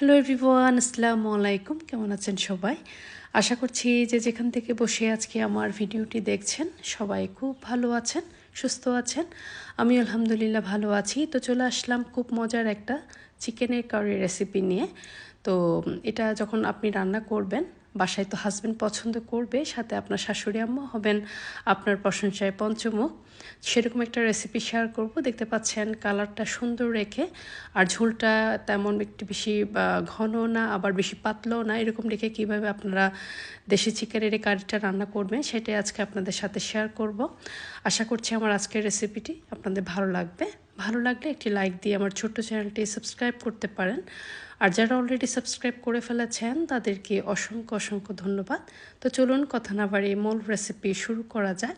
Hello everyone আসসালামু আলাইকুম কেমন আছেন সবাই? আশা করছি যে যেখান থেকে বসে আজকে আমার ভিডিওটি দেখছেন, সবাই খুব ভালো আছেন, সুস্থ আছেন। আমি আলহামদুলিল্লাহ ভালো আছি। তো চলে আসলাম খুব মজার একটা চিকেনের কারি রেসিপি নিয়ে। তো এটা যখন আপনি রান্না করবেন বাসায় তো হাজব্যান্ড পছন্দ করবে, সাথে আপনার শাশুড়ি আম্মা হবেন আপনার প্রশংসায় পঞ্চমুখ সেরকম একটা রেসিপি শেয়ার করব। দেখতে পাচ্ছেন কালারটা সুন্দর রেখে, আর ঝোলটা তেমন একটু বেশি ঘন না, আবার বেশি পাতলাও না। এরকম রেখে কীভাবে আপনারা দেশি চিকেনের এই কারিটা রান্না করবেন, সেটাই আজকে আপনাদের সাথে শেয়ার করব। আশা করছি আমার আজকের রেসিপিটি আপনাদের ভালো লাগবে। ভালো লাগলে একটি লাইক দিয়ে আমার ছোট্ট চ্যানেলটি সাবস্ক্রাইব করতে পারেন। আর যারা অলরেডি সাবস্ক্রাইব করে ফেলেছেন, তাদেরকে অসংখ্য অসংখ্য ধন্যবাদ। তো চলুন কথা না বাড়িয়ে মূল রেসিপি শুরু করা যাক।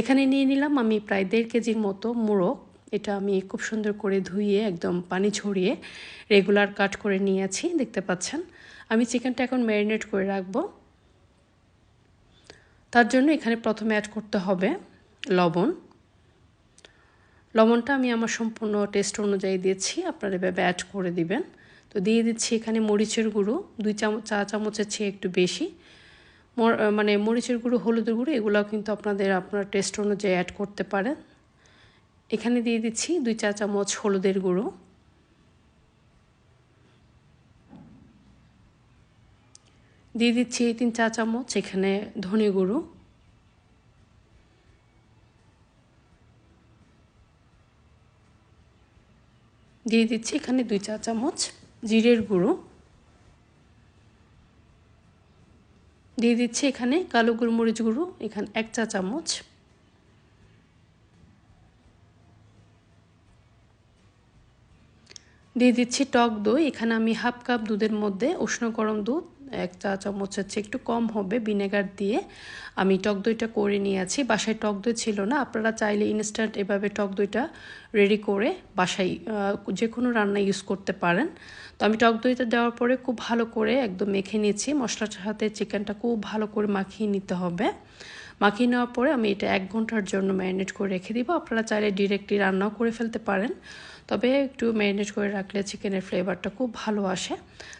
এখানে নিয়ে নিলাম আমি প্রায় দেড় কেজির মতো মুড়ো এটা আমি খুব সুন্দর করে ধুইয়ে একদম পানি ছড়িয়ে রেগুলার কাট করে নিয়েছি, দেখতে পাচ্ছেন? আমি চিকেনটা এখন ম্যারিনেট করে রাখব। তার জন্য এখানে প্রথমে অ্যাড করতে হবে লবণ। লবণটা আমি আমার সম্পূর্ণ টেস্ট অনুযায়ী দিয়েছি, আপনারা এভাবে অ্যাড করে দিবেন। তো দিয়ে দিচ্ছি এখানে মরিচের গুঁড়ো, দুই চামচ, চা চামচের চেয়ে একটু বেশি। মানে মরিচের গুঁড়ো, হলুদের গুঁড়ো এগুলো কিন্তু আপনাদের, আপনার টেস্ট অনুযায়ী অ্যাড করতে পারেন। এখানে দিয়ে দিচ্ছি দুই চা চামচ হলুদের গুঁড়ো। দিয়ে দিচ্ছি তিন চা চামচ এখানে ধনে গুঁড়ো। দিয়ে দিচ্ছি এখানে দুই চা চামচ জিরের গুঁড়ো। দিয়ে দিচ্ছি এখানে কালো গোলমরিচ গুঁড়ো, এখানে এক চা চামচ। দিয়ে দিচ্ছি টক দই, এখানে আমি হাফ কাপ দুধের মধ্যে উষ্ণ গরম দুধ। এক চা চামচ হচ্ছে একটু কম হবে, ভিনেগার দিয়ে। আমি টক দইটা করে নিয়েছি, বাসায় টক দই ছিল না। আপনারা চাইলে ইনস্ট্যান্ট এভাবে টক দইটা রেডি করে বাসায় যে কোনো রান্না ইউজ করতে পারেন। তো আমি টক দইটা দেওয়ার পরে খুব ভালো করে একদম মেখে নিয়েছি। মশলাটার সাথে চিকেনটা খুব ভালো করে মাখিয়ে নিতে হবে। মাখিয়ে নেওয়ার পরে আমি এটা এক ঘণ্টার জন্য ম্যারিনেট করে রেখে দিব। আপনারা চাইলে ডিরেক্টলি রান্নাও করে ফেলতে পারেন। তবে একটু ম্যারিনেট করে রাখলে চিকেনের ফ্লেভারটা খুব ভালো আসে।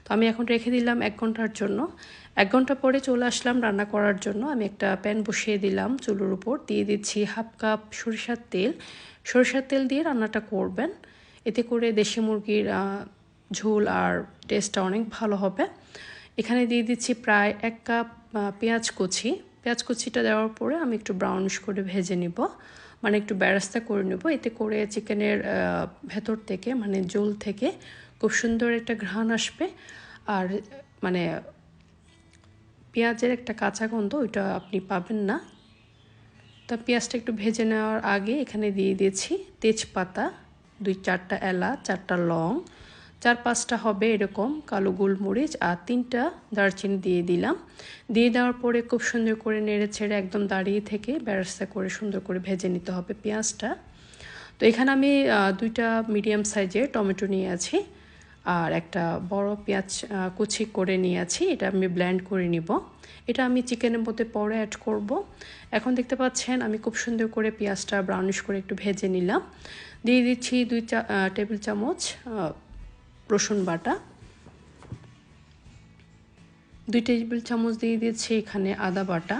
তো আমি এখন রেখে দিলাম এক ঘণ্টার জন্য। এক ঘণ্টা পরে চলে আসলাম রান্না করার জন্য। আমি একটা প্যান বসিয়ে দিলাম চুলোর উপর। দিয়ে দিচ্ছি হাফ কাপ সরিষার তেল। সরিষার তেল দিয়ে রান্নাটা করবেন। এতে করে দেশি মুরগির ঝোল আর টেস্টটা অনেক ভালো হবে। এখানে দিয়ে দিচ্ছি প্রায় এক কাপ পেঁয়াজ কুচি। পেঁয়াজ কুচিটা দেওয়ার পরে আমি একটু ব্রাউনিশ করে ভেজে নিব। মানে একটু ব্যারাস্তা করে নেব। এতে করে চিকেনের ভেতর থেকে মানে জোল থেকে খুব সুন্দর একটা ঘ্রাণ আসবে। আর মানে পেঁয়াজের একটা কাঁচা গন্ধ ওইটা আপনি পাবেন না। তা পেঁয়াজটা একটু ভেজে নেওয়ার আগে এখানে দিয়ে দিয়েছি তেজপাতা, দুই চারটা এলা চারটা লং চার পাঁচটা হবে এরকম কালো গোলমরিচ আর তিনটা দারচিনি দিয়ে দিলাম। দিয়ে দেওয়ার পরে খুব সুন্দর করে নেড়ে ছেড়ে একদম দাঁড়িয়ে থেকে ব্যবস্থা করে সুন্দর করে ভেজে নিতে হবে পেঁয়াজটা। তো এখানে আমি দুইটা মিডিয়াম সাইজের টমেটো নিয়ে আছি আর একটা বড় পেঁয়াজ কুচি করে নিয়ে আছি। এটা আমি ব্ল্যান্ড করে নিব। এটা আমি চিকেনের মধ্যে পরে অ্যাড করব। এখন দেখতে পাচ্ছেন আমি খুব সুন্দর করে পেঁয়াজটা ব্রাউনিশ করে একটু ভেজে নিলাম। দিয়ে দিচ্ছি দুই চা টেবিল চামচ রসুন বাটা। দুই টেবিল চামচ দিয়ে দিয়েছি এখানে আদা বাটা।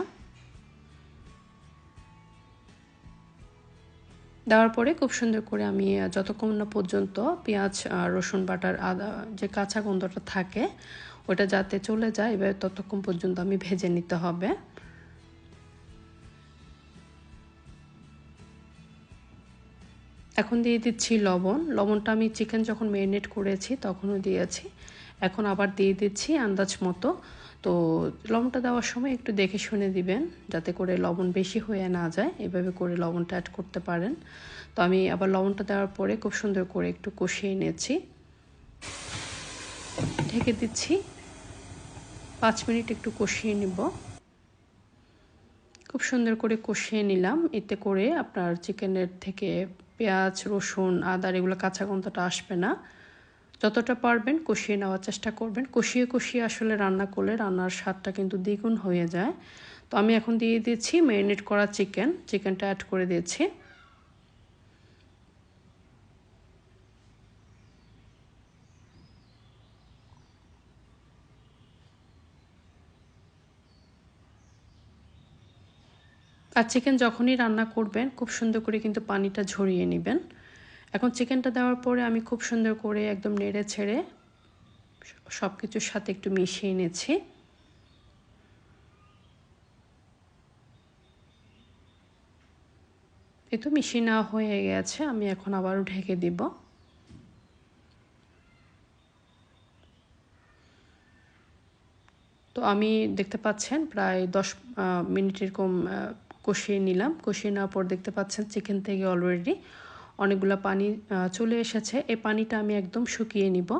দেওয়ার পরে খুব সুন্দর করে আমি, যতক্ষণ না পর্যন্ত পেঁয়াজ রসুন বাটার আদা, যে কাঁচা গন্ধটা থাকে, ওটা যাতে চলে যায়, এবার ততক্ষণ পর্যন্ত আমি ভেজে নিতে হবে। এখন দিয়ে দিচ্ছি লবণ। লবণটা আমি চিকেন যখন ম্যারিনেট করেছি তখনও দিয়েছি। এখন আবার দিয়ে দিচ্ছি আন্দাজ মতো। তো লবণটা দেওয়ার সময় একটু দেখে শুনে দিবেন, যাতে করে লবণ বেশি হয়ে না যায়। এভাবে করে লবণটা অ্যাড করতে পারেন। তো আমি আবার লবণটা দেওয়ার পরে খুব সুন্দর করে একটু কষিয়ে নিয়েছি ঢেকে দিচ্ছি। পাঁচ মিনিট একটু কষিয়ে নিব। খুব সুন্দর করে কষিয়ে নিলাম। এতে করে আপনার চিকেনের থেকে পেঁয়াজ, রসুন আদার এগুলো কাঁচা গন্ধটা আসবে না। যতটা পারবেন কষিয়ে নেওয়ার চেষ্টা করবেন। কষিয়ে কষিয়ে আসলে রান্না করলে রান্নার স্বাদটা কিন্তু দ্বিগুণ হয়ে যায়। তো আমি এখন দিয়ে দিয়েছি ম্যারিনেট করা চিকেন। চিকেনটা অ্যাড করে দিয়েছি। আর চিকেন যখনই রান্না করবেন, খুব সুন্দর করে কিন্তু পানিটা ঝরিয়ে নেবেন। এখন চিকেনটা দেওয়ার পরে আমি খুব সুন্দর করে একদম নেড়ে ছেড়ে সব কিছুর সাথে একটু মিশিয়ে নিয়েছি এ তো মিশিয়ে নেওয়া হয়ে গেছে, আমি এখন আবারও ঢেকে দিব। তো আমি দেখতে পাচ্ছেন, প্রায় দশ মিনিট এরকম কষিয়ে নিলাম। কষিয়ে নেওয়ার পর দেখতে পাচ্ছেন চিকেন থেকে অলরেডি অনেকগুলো পানি চলে এসেছে। এই পানিটা আমি একদম শুকিয়ে নিব।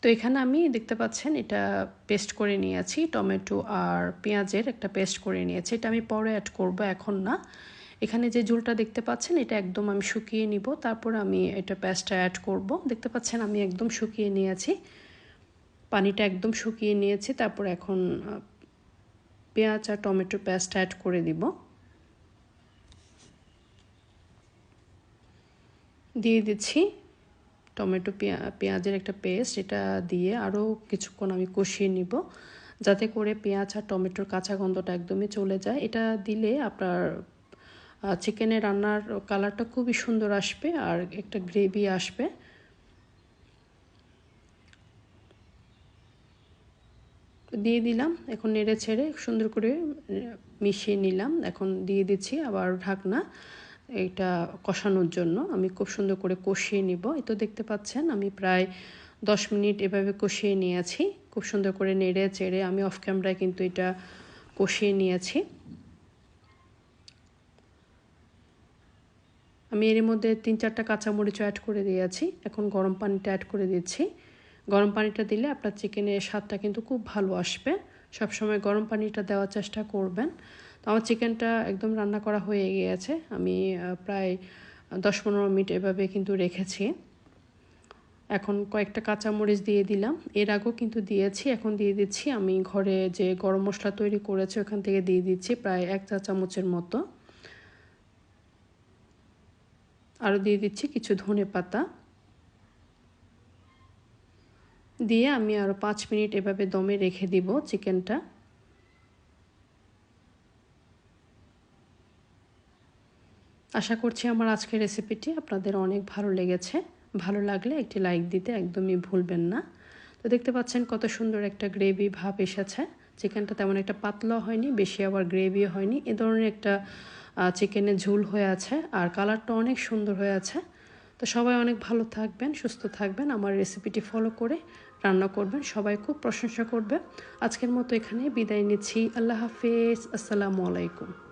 তো এখানে আমি দেখতে পাচ্ছেন এটা পেস্ট করে নিয়েছি। টমেটো আর পেঁয়াজের একটা পেস্ট করে নিয়েছি। এটা আমি পরে অ্যাড করব, এখন না। এখানে যে ঝুলটা দেখতে পাচ্ছেন, এটা একদম আমি শুকিয়ে নিব। তারপর আমি এটা পেস্টটা অ্যাড করব। দেখতে পাচ্ছেন, আমি একদম শুকিয়ে নিয়েছি। পানিটা একদম শুকিয়ে নিয়েছি। তারপর এখন পেঁয়াজ আর টমেটো পেস্ট অ্যাড করে দিব। দিয়ে দিচ্ছি টমেটো পেঁয়াজের একটা পেস্ট। এটা দিয়ে আরও কিছুক্ষণ আমি কষিয়ে নিব, যাতে করে পেঁয়াজ আর টমেটোর কাঁচা গন্ধটা একদমই চলে যায়। এটা দিলে আপনার চিকেনের রান্নার কালারটা খুবই সুন্দর আসবে আর একটা গ্রেভি আসবে। দিয়ে দিলাম, এখন নেড়ে ছেড়ে সুন্দর করে মিশিয়ে নিলাম। এখন দিয়ে দিচ্ছি আবার ঢাকনা, এটা কষানোর জন্য। আমি খুব সুন্দর করে কষিয়ে নিব। এই তো দেখতে পাচ্ছেন, আমি প্রায় দশ মিনিট এভাবে কষিয়ে নিয়েছি। খুব সুন্দর করে নেড়ে চেড়ে আমি অফ ক্যামেরায় কিন্তু এটা কষিয়ে নিয়েছি। আমি এর মধ্যে তিন চারটা কাঁচামরিচও অ্যাড করে দিয়েছি। এখন গরম পানিটা অ্যাড করে দিচ্ছি। গরম পানিটা দিলে আপনার চিকেনের স্বাদটা কিন্তু খুব ভালো আসবে। সবসময় গরম পানিটা দেওয়ার চেষ্টা করবেন। তো আমার চিকেনটা একদম রান্না করা হয়ে গিয়েছে। আমি প্রায় দশ পনেরো মিনিট এভাবে কিন্তু রেখেছি। এখন কয়েকটা কাঁচামরিচ দিয়ে দিলাম। এর আগেও কিন্তু দিয়েছি। এখন দিয়ে দিচ্ছি। আমি ঘরে যে গরম মশলা তৈরি করেছি, ওখান থেকে দিয়ে দিচ্ছি প্রায় এক চা চামচের মতো। আরও দিয়ে দিচ্ছি কিছু ধনে পাতা। দিয়ে আমি আরও পাঁচ মিনিট এভাবে দমে রেখে দিব চিকেনটা। আশা করছি আমার আজকের রেসিপিটি আপনাদের অনেক ভালো লেগেছে। ভালো লাগলে একটি লাইক দিতে একদমই ভুলবেন না। তো দেখতে পাচ্ছেন কত সুন্দর একটা গ্রেভি ভাব এসেছে। চিকেনটা তেমন একটা পাতলা হয়নি, বেশি আবার গ্রেভিও হয়নি। এ ধরনের একটা চিকেনের ঝোল হয়ে আছে আর কালারটা অনেক সুন্দর হয়ে আছে। তো সবাই অনেক ভালো থাকবেন, সুস্থ থাকবেন, আমার রেসিপিটি ফলো করে রান্না করবেন, সবাই খুব প্রশংসা করবে। আজকের মতো এখানে বিদায় নিচ্ছি। আল্লাহ হাফেজ। আসসালামু আলাইকুম।